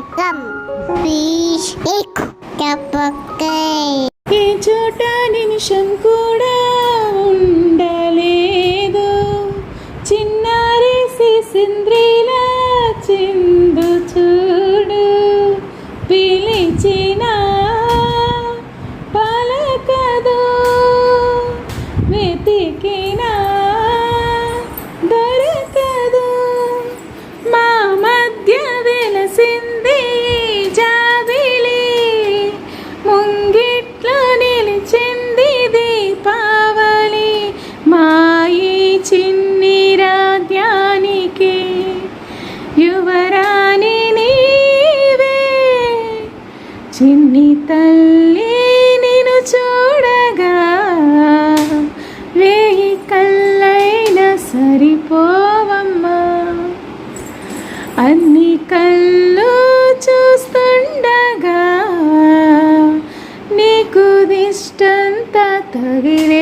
Welcome please ఎక్ ఏ చోట నిమిషం కూడా ఉండలేదు. చిన్నారేసి సింద్రీలా చిందు చూడు. పిలిచిన ముంగిట్లో నిలిచింది దీపావళి. మాయి చిన్ని రాజ్యానికి యువరాణి నీవే. చిన్ని తల్లి నిన్ను చూడగా వేయి కళ్ళైనా సరిపోవమ్మా. అన్ని కళ్ళు ಇಷ್ಟಂತ ತಗಿರೆ